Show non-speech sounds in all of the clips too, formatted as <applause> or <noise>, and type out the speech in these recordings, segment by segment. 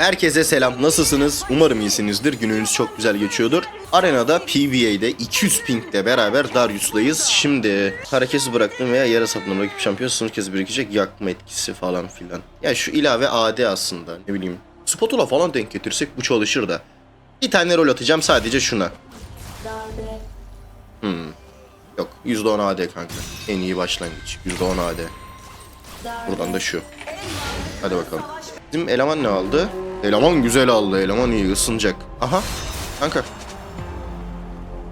Herkese selam. Nasılsınız? Umarım iyisinizdir. Gününüz çok güzel geçiyordur. Arenada PvA'de 200 pingle beraber Darius'layız. Şimdi hareketsiz bıraktım veya yara sapından rakip şampiyon sınır kez birikecek yakma etkisi falan filan. Ya şu ilave AD aslında ne bileyim. Spatula falan denk getirsek bu çalışır da. Bir tane rol atacağım sadece şuna. Hmm. Yok %10 AD kanka. En iyi başlangıç. %10 AD. Buradan da şu. Hadi bakalım. Bizim eleman ne aldı? Eleman güzel aldı. Eleman iyi ısınacak. Aha. Kanka.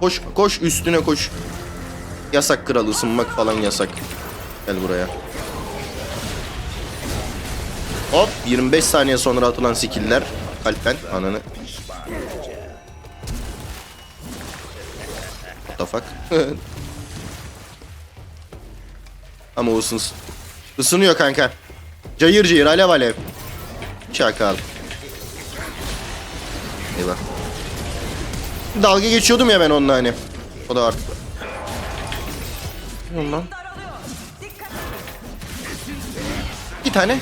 Koş koş üstüne koş. Yasak kral ısınmak falan yasak. Gel buraya. Hop 25 saniye sonra atılan skiller. Kalpten ananı. What the fuck? <laughs> Ama ısınsın. Isınıyor kanka. Cayır cayır alev alev. Çakal. Eyvah. Dalga geçiyordum ya ben onunla hani. O da artık. Lan? Bir tane.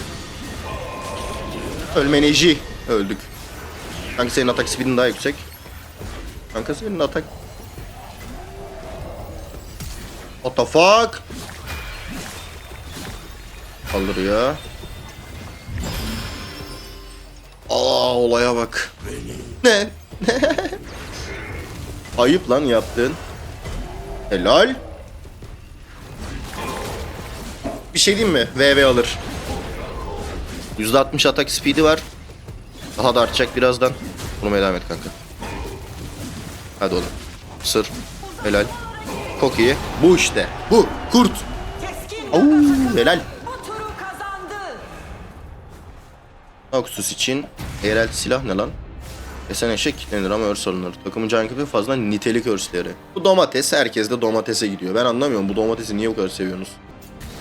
Ölmeneci. Öldük. Kanka senin atak speedin daha yüksek. Kanka senin atak... What the fuck? Kaldırıyor. Aa olaya bak. Ne? <laughs> Ayıp lan yaptın. Helal. Bir şey diyeyim mi? VV alır. %60 atak speed'i var. Daha da artacak birazdan. Vurmaya devam et kanka. Hadi oğlum. Sır. Helal. Çok iyi. Bu işte. Bu. Kurt. Oo, helal. Noxus için eğrel silah ne lan? Esen eşek kilitlenir ama örs alınır. Takımın can gibi fazla nitelik örsleri. Bu domates herkes de domatese gidiyor. Ben anlamıyorum bu domatesi niye bu kadar seviyorsunuz?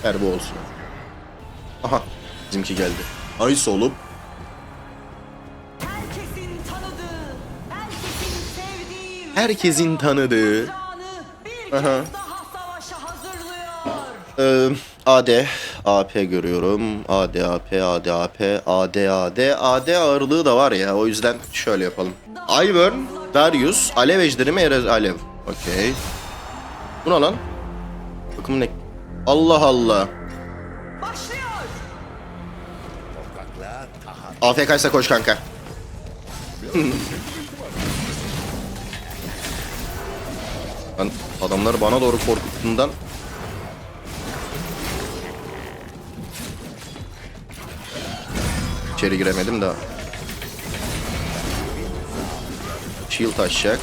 Her bu olsun. Aha bizimki geldi. Ice olup Herkesin tanıdığı, herkesin sevdiği herkesin tanıdığı Aha. Ee, AD, AP görüyorum. AD, AP, AD, AP, AD, AD, AD ağırlığı da var ya. O yüzden şöyle yapalım. Ivern, Darius, Alev Ejderi mi? Erez Alev. Okey. Bu ne lan? Bakımın ne? Allah Allah. Başlıyor. AFK ise koş kanka. <laughs> Lan adamlar bana doğru korkuttuğundan İçeri giremedim daha. Shield açacak.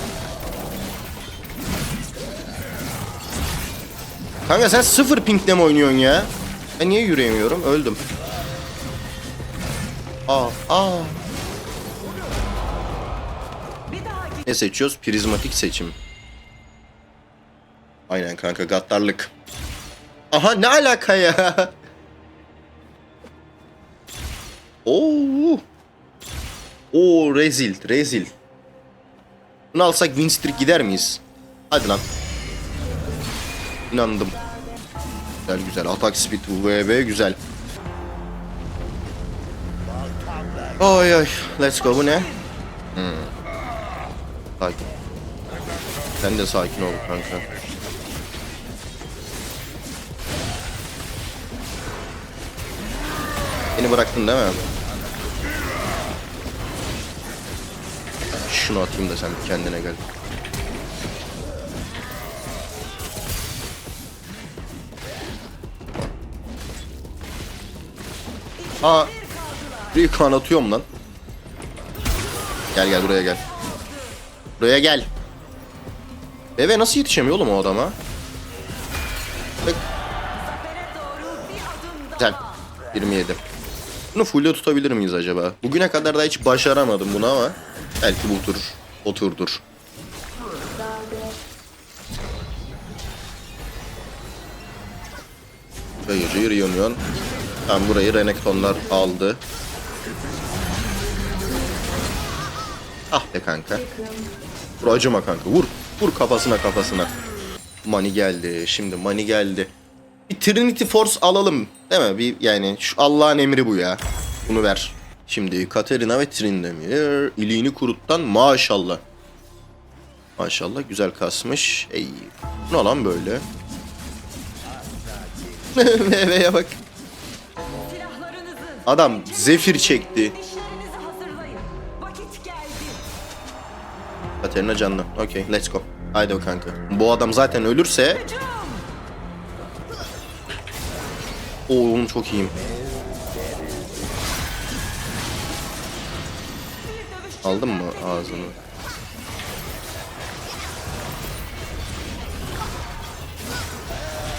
Kanka sen sıfır pinkle mi oynuyorsun ya? Ben niye yürüyemiyorum? Öldüm. Aa, aa. Ne seçiyoruz? Prizmatik seçim. Aynen kanka gaddarlık. Aha ne alaka ya? <laughs> Oo. Oo rezil, rezil. Bunu alsak win streak gider miyiz? Hadi lan. İnandım. Güzel güzel. Atak speed VV güzel. Oy oy. Let's go. Bu ne? Sakin. Sen de sakin ol kanka. Beni bıraktın değil mi? Şunu atayım da sen kendine gel. Aa, kan atıyorum lan. Gel gel buraya gel. Buraya gel. Eve nasıl yetişemiyor oğlum o adama? Bak. Güzel. 27. Bunu full'e tutabilir miyiz acaba? Bugüne kadar da hiç başaramadım bunu ama belki bu tur o turdur. Cayır cayır yanıyorsun. Tam burayı Renektonlar aldı. Ah be kanka. Vur acıma kanka vur. Vur kafasına kafasına. Money geldi. Şimdi money geldi. Bir Trinity Force alalım. Değil mi? Bir yani şu Allah'ın emri bu ya. Bunu ver. Şimdi Katerina ve Trindamir iliğini kuruttan maşallah. Maşallah güzel kasmış. Ey. Ne lan böyle? <laughs> Meyveye bak. Adam zefir çekti. Katerina canlı. Okey let's go. Haydi o kanka. Bu adam zaten ölürse... oğlum çok iyiyim. Aldın mı ağzını?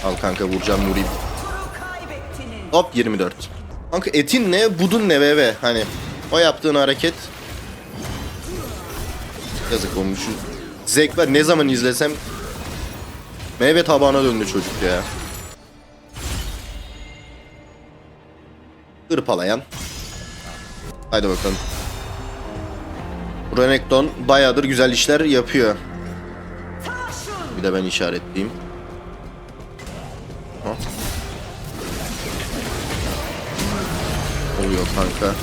Al kanka vuracağım vurayım. Hop 24. Kanka etin ne budun ne bebe hani. O yaptığın hareket. Yazık olmuş. Zevk var ne zaman izlesem. Meyve tabağına döndü çocuk ya. Hırpalayan. Haydi bakalım. Renekton bayağıdır güzel işler yapıyor. Bir de ben işaretleyeyim. Oluyor kanka.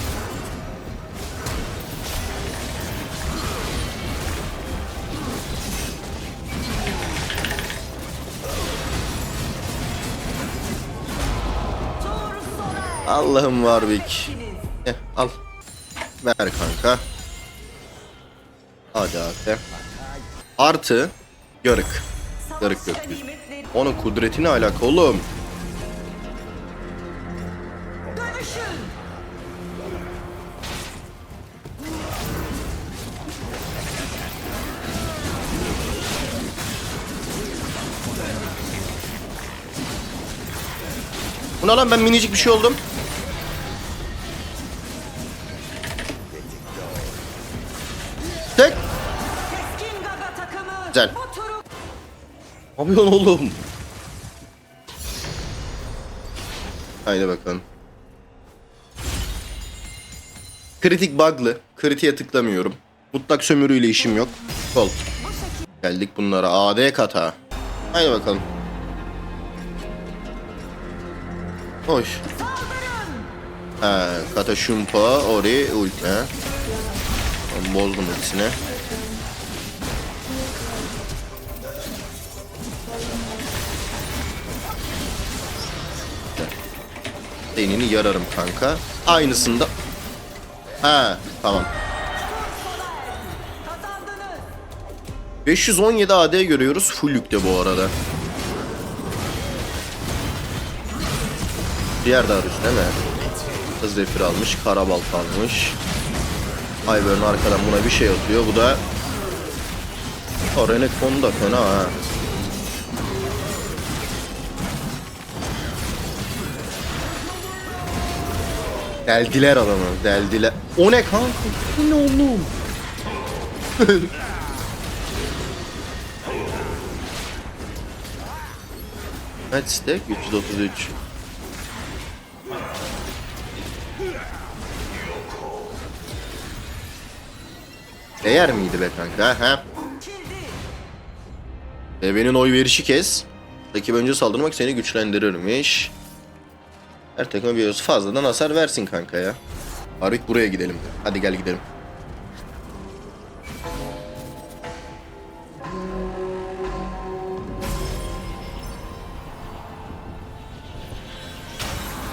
Allah'ım var bik. erdiniz. Eh, al. Ver kanka. Hadi abi. Artı yarık. Yarık gökyüzü. Onun kudreti ne alaka oğlum? Bu ben minicik bir şey oldum. Güzel. Ne yapıyorsun oğlum? Haydi bakalım. Kritik bug'lı. Kritiğe tıklamıyorum. Mutlak sömürüyle işim yok. Kol. Geldik bunlara. AD kata. Haydi bakalım. Hoş. He, kata şumpa, ori, ulti. Bozdum ikisini. Denini yararım kanka. Aynısında. Ha, tamam. Kazandınız! 517 AD görüyoruz. Full yükte bu arada. Diğer Darius değil mi? Hız Zephyr almış. Karabalt almış. Ivern arkadan buna bir şey atıyor. Bu da o Renekton da fena ha. Deldiler adamı. Deldiler. O ne kanka? Bu ne oğlum? <laughs> Kaç stack? 333. Değer miydi be kanka? Ha? Kildi! Evenin oy verişi kes. Rakip önce saldırmak seni güçlendirirmiş. Her takıma bir fazladan hasar versin kanka ya. Harik buraya gidelim. Hadi gel gidelim.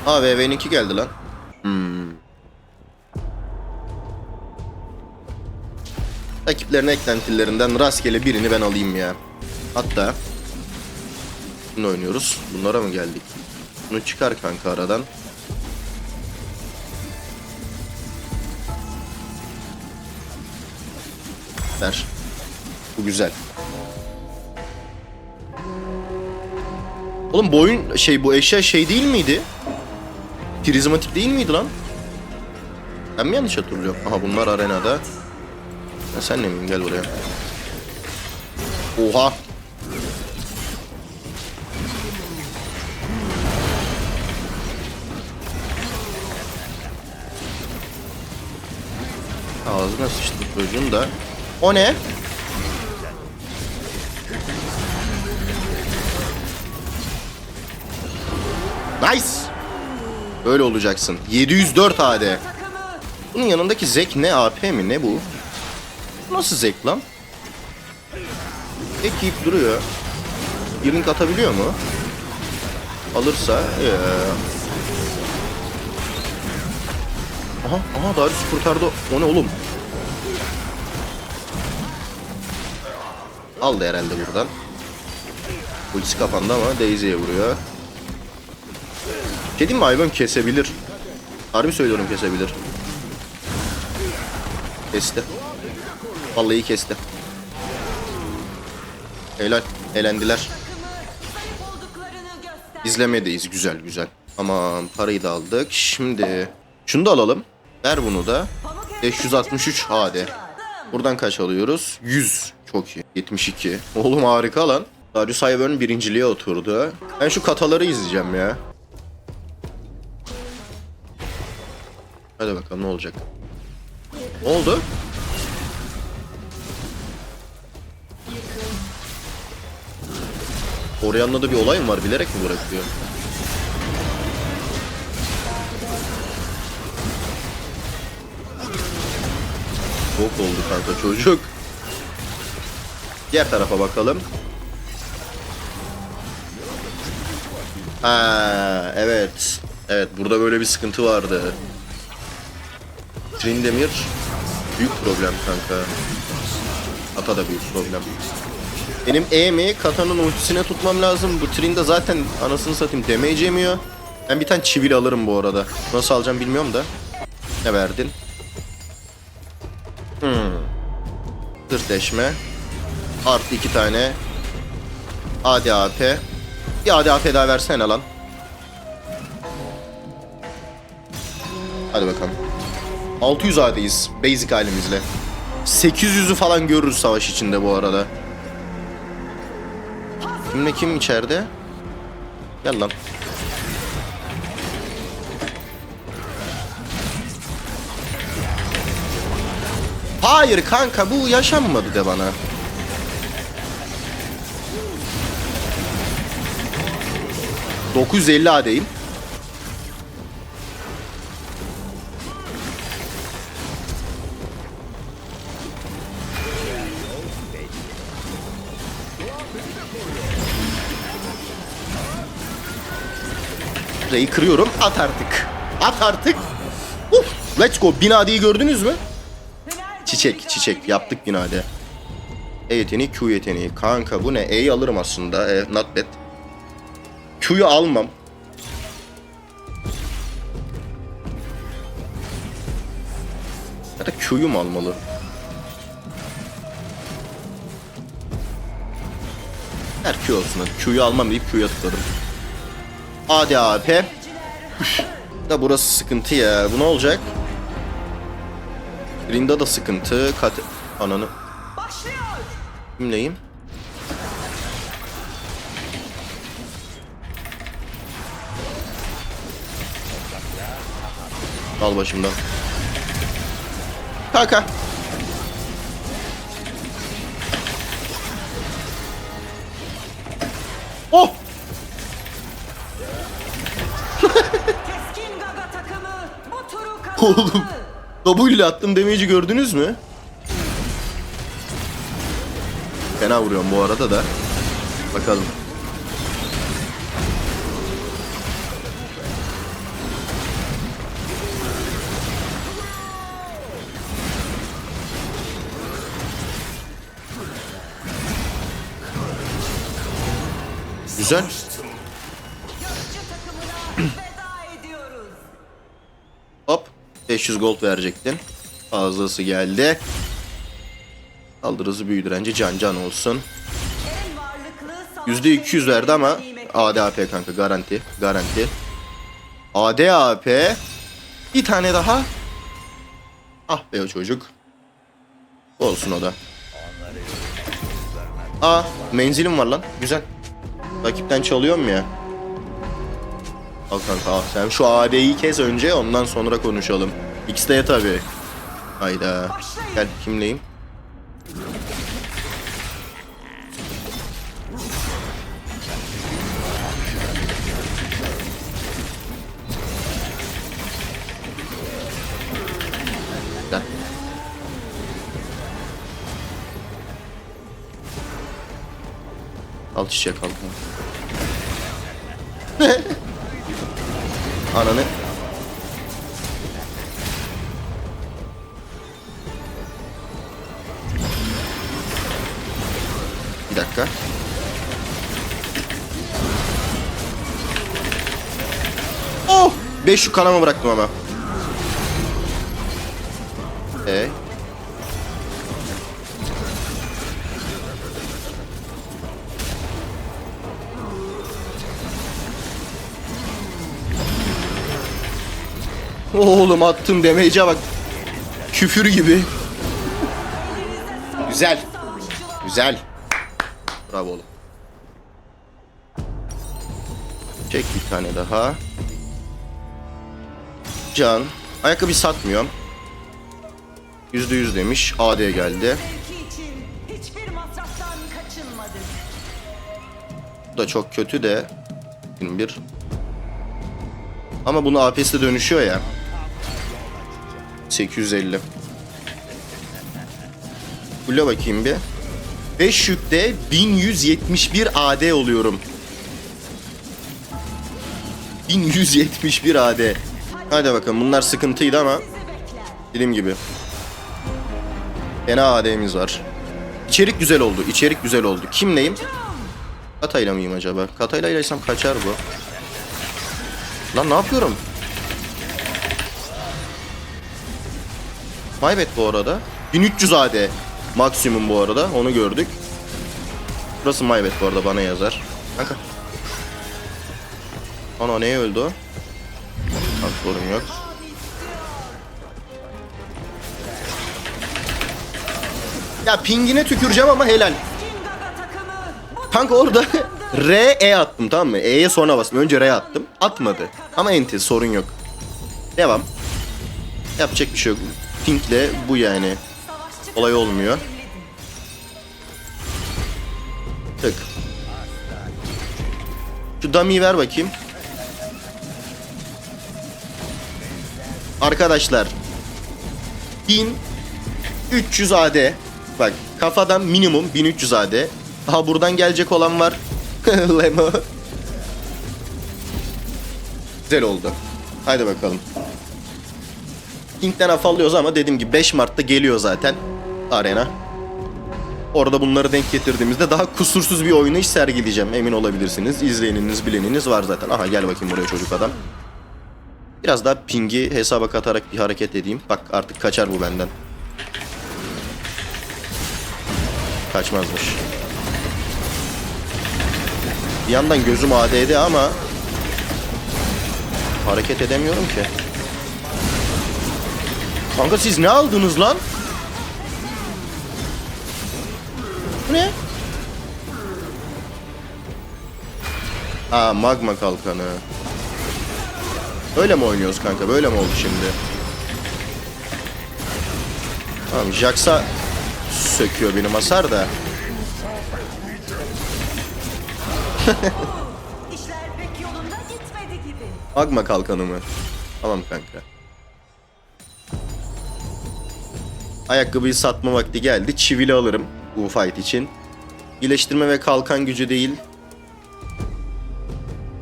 Aa VV'ninki geldi lan. Hmm. Rakiplerin eklentilerinden rastgele birini ben alayım ya. Hatta bunu oynuyoruz. Bunlara mı geldik? Bunu çıkar kanka aradan. Ver. Bu güzel. Oğlum bu oyun şey bu eşya şey değil miydi? Prizmatik değil miydi lan? Ben mi yanlış hatırlıyorum? Aha bunlar arenada. Ya sen ne miyim? Gel buraya. Oha. Ağzına sıçtı çocuğun da. O ne? Nice. Böyle olacaksın. 704 AD. Bunun yanındaki Zek ne AP mi ne bu? Nasıl Zek lan? Zek yiyip duruyor. Link atabiliyor mu? Alırsa ee. Aha aha Darius kurtardı. O ne oğlum? Aldı herhalde buradan. Ultisi kapandı ama Daisy'ye vuruyor. Şey diyeyim mi Ivern kesebilir. Harbi söylüyorum kesebilir. Kesti. Vallahi kesti. Helal. Elendiler. İzlemedeyiz. Güzel güzel. Aman parayı da aldık. Şimdi şunu da alalım. Ver bunu da. 563 HD. Buradan kaç alıyoruz? 100. Çok iyi. 72. Oğlum harika lan. Darius Ivern birinciliğe oturdu. Ben şu kataları izleyeceğim ya. Hadi bakalım ne olacak. Ne oldu? Oryan'la da bir olay mı var? Bilerek mi bırakıyor? Çok oldu kanka çocuk. Diğer tarafa bakalım. Ha evet. Evet burada böyle bir sıkıntı vardı. Trindemir büyük problem kanka. Ata da büyük problem. Benim E'mi Kata'nın ultisine tutmam lazım. Bu Trin de zaten anasını satayım damage yemiyor. Ben bir tane çivil alırım bu arada. Nasıl alacağım bilmiyorum da. Ne verdin? Hmm. Zırh deşme. Artı iki tane. AD AP. Bir AD AP daha versene lan. Hadi bakalım. 600 AD'yiz. Basic halimizle. 800'ü falan görürüz savaş içinde bu arada. Kimle kim içeride? Gel lan. Hayır kanka bu yaşanmadı de bana. ...950 AD'yim. R'yi kırıyorum. At artık. At artık. Uf, let's go. Binadeyi gördünüz mü? Çiçek, çiçek. Yaptık binade. E yeteneği, Q yeteneği. Kanka bu ne? E'yi alırım aslında. E, not bad. Q'yu almam. Ya da Q'yu mu almalı? Her Q olsun hadi. Q'yu almam deyip Q'ya tıkladım. Hadi AP. Da burası sıkıntı ya. Bu ne olacak? Rinda da sıkıntı. Kat... Ananı. Kimleyim? Al başımdan. Kaka. Oh! <laughs> Oğlum. W ile attım damage'i gördünüz mü? Fena vuruyorum bu arada da. Bakalım. Güzel. <clears throat> Hop. 500 gold verecektin. Fazlası geldi. Saldırısı büyü direnci can can olsun. En varlıklı savaş %200 verdi ama. ADAP kanka garanti. Garanti. ADAP. Bir tane daha. Ah be o çocuk. Olsun o da. Aa menzilim var lan. Güzel. Rakipten çalıyorum ya. Al kanka al. Sen şu AD'yi kes önce ondan sonra konuşalım. X'de tabi. Hayda. Gel kimleyim? Al çiçek al. <laughs> Ananı. Bir dakika. Oh! 5 şu kanama bıraktım ama. Attım damage'e bak. Küfür gibi. Güzel. Güzel. Bravo oğlum. Çek bir tane daha. Can. Ayakkabı satmıyorum. Yüzde yüz demiş. AD geldi. Bu da çok kötü de. Bir. Ama bunu APS'de dönüşüyor ya. 850. Bule bakayım bir. 5 yükte 1171 AD oluyorum. 1171 AD. Hadi bakalım bunlar sıkıntıydı ama dediğim gibi. Fena AD'miz var. İçerik güzel oldu. içerik güzel oldu. Kimleyim? Katayla mıyım acaba? Katayla ilaysam kaçar bu. Lan ne yapıyorum? Maybet bu arada. 1300 AD maksimum bu arada. Onu gördük. Burası Maybet bu arada bana yazar. Kanka. Ana neye öldü o? Bak sorun yok. Ya pingine tüküreceğim ama helal. Kanka orada <laughs> R E attım tamam mı? E'ye sonra bastım. Önce R attım. Atmadı. Ama enti sorun yok. Devam. Yapacak bir şey yok. Pink'le bu yani. Olay olmuyor. Tık. Şu dummy'yi ver bakayım. Arkadaşlar 1300 AD Bak kafadan minimum 1300 AD Aha buradan gelecek olan var <laughs> Lemo Güzel oldu Haydi bakalım King'den afallıyoruz ama dediğim gibi 5 Mart'ta geliyor zaten Arena Orada bunları denk getirdiğimizde daha kusursuz bir oynayış sergileyeceğim. Emin olabilirsiniz. İzleyeniniz, bileniniz var zaten. Aha gel bakayım buraya çocuk adam. Biraz daha pingi hesaba katarak bir hareket edeyim. Bak artık kaçar bu benden. Kaçmazmış. Bir yandan gözüm AD'de ama hareket edemiyorum ki. Kanka siz ne aldınız lan? Bu ne? Aa magma kalkanı. Öyle mi oynuyoruz kanka? Böyle mi oldu şimdi? Tamam Jax'a söküyor benim hasar da. İşler pek yolunda gitmedi gibi. Magma kalkanı mı? Tamam kanka. Ayakkabıyı satma vakti geldi. Çivili alırım bu fight için. İyileştirme ve kalkan gücü değil.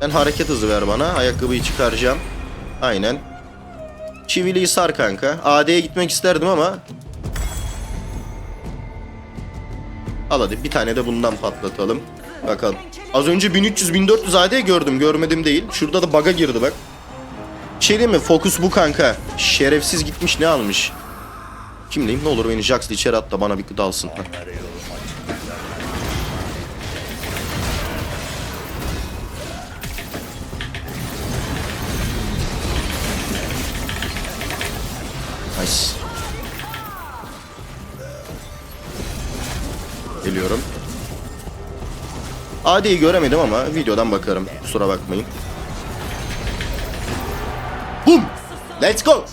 Ben hareket hızı ver bana. Ayakkabıyı çıkaracağım. Aynen. Çiviliyi sar kanka. AD'ye gitmek isterdim ama. Al hadi bir tane de bundan patlatalım. Bakalım. Az önce 1300-1400 AD gördüm. Görmedim değil. Şurada da bug'a girdi bak. Şey mi? Fokus bu kanka. Şerefsiz gitmiş ne almış? Kimleyim? Ne olur beni Jax'la içeri at da bana bir. Heh. Nice. Geliyorum. AD'yi göremedim ama videodan bakarım. Kusura bakmayın. Boom! Let's go!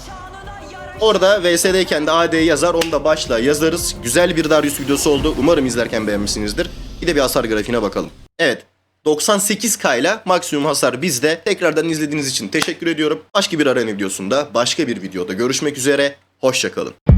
Orada VS'deyken de AD yazar onu da başla yazarız. Güzel bir Darius videosu oldu. Umarım izlerken beğenmişsinizdir. Bir de bir hasar grafiğine bakalım. Evet. 98K ile maksimum hasar bizde. Tekrardan izlediğiniz için teşekkür ediyorum. Başka bir arena videosunda, başka bir videoda görüşmek üzere. Hoşçakalın.